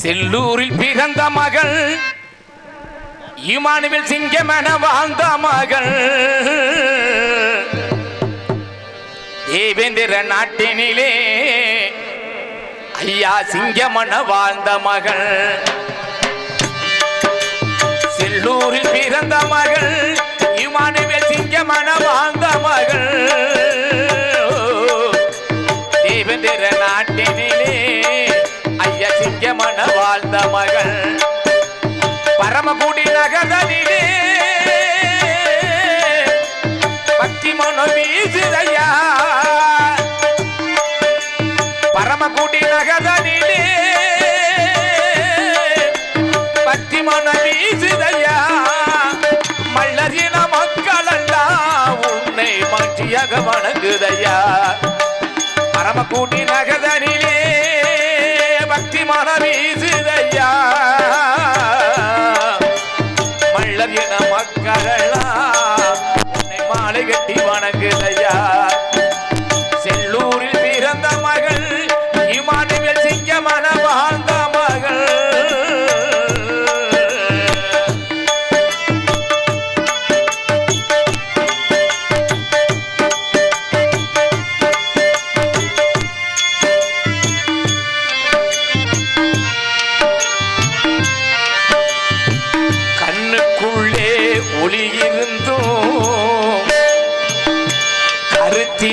செல்லூரில் பிறந்த மகள் இமானுவில் சிங்கமென வாழ்ந்த மகள். தேவேந்திர நாட்டினிலே ஐயா சிங்கமன வாழ்ந்த மகள். செல்லூரில் பிறந்த மகள் இமானுவேல் சிங்கமன வாழ்ந்த பரமகுடி நகதனிலே பக்தி மனோ வீசுதையா மல்லரின மக்களெல்லாம் உன்னை மாற்றியாக வணங்குதையா. பரமக்குடி நகதனிலே பக்தி மன வீசுதையா. மல்லர் என உன்னை மாலை கட்டி வணங்குத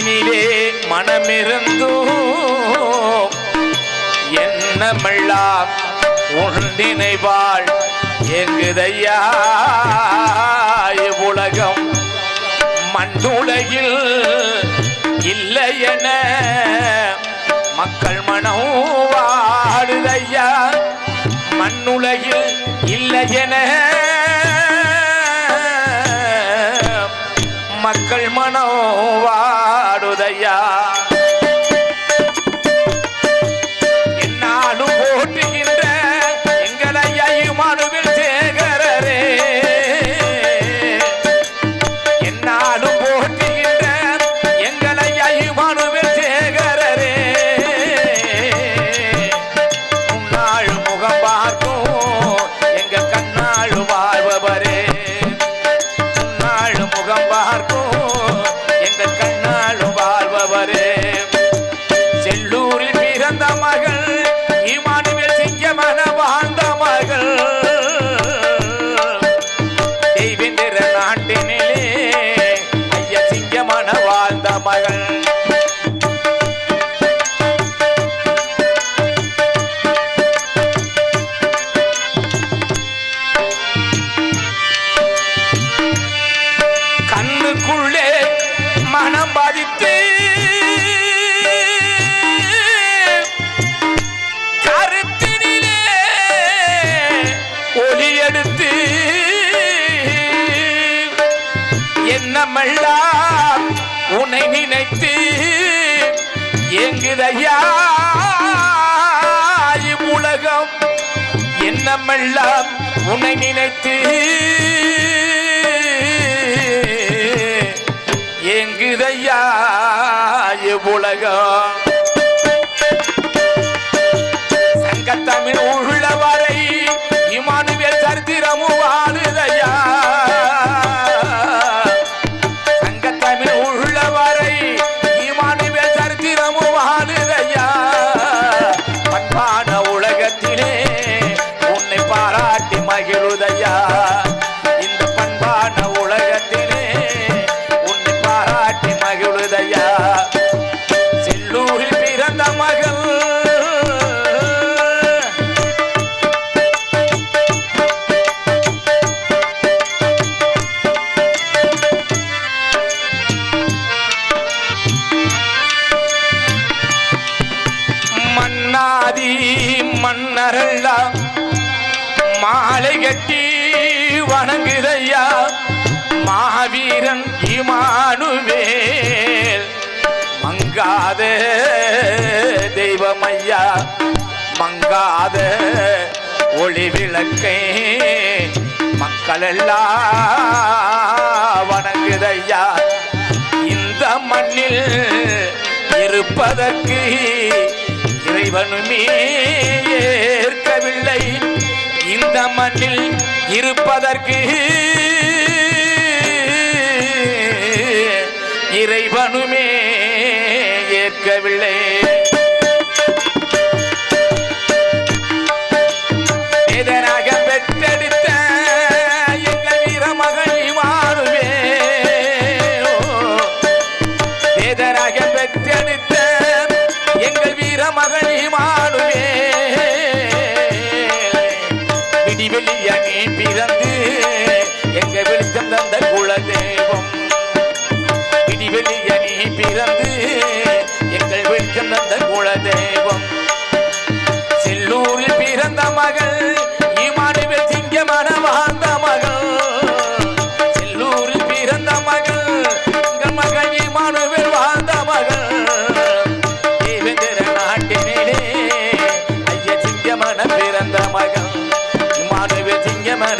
கருத்தினிலே மனமிருந்தும். எண்ணமெல்லாம் உண்டினைவாள் எங்குதையா உலகம் மண்ணுலகில் இல்லை என மக்கள் மனம் வாடுதையா மண்ணுலகில் இல்லை என மக்கள் மனம் வாடுதையா மகள் கண்ணுக்குள்ளே மனம் பாதித்து கருத்தினிலே ஒளி எடுத்து நினைத்து எங்குதையா உலகம் என்னமெல்லாம் உன்னை நினைத்து எங்குதையா உலகம் மாலை கட்டி வணங்குதையா? மாவீரன் இமானுவேல். மங்காத தெய்வமையா? மங்காத ஒளி விளக்கை. மக்களெல்லாம் வணங்குதையா? இந்த மண்ணில் இருப்பதற்கு இறைவனுமே இந்த மண்ணில் இருப்பதற்கு இறைவனுமே ஏற்கவில்லை. குலதெய்வம் விடிவெளிய நீ பிறந்து எங்கள் வீட்டில் தந்த குலதெய்வம். செல்லூரில் பிறந்த மகள் ஈமானுவேல் சிங்கமன வாழ்ந்த மகள். செல்லூரில் பிறந்த மகள் எங்கள் மகள் ஈமானுவேல் வாழ்ந்த மகள். தேவேந்திர நாட்டினிலே ஐய சிங்கமன பிறந்த மகள் இமானுவேல் சிங்கமன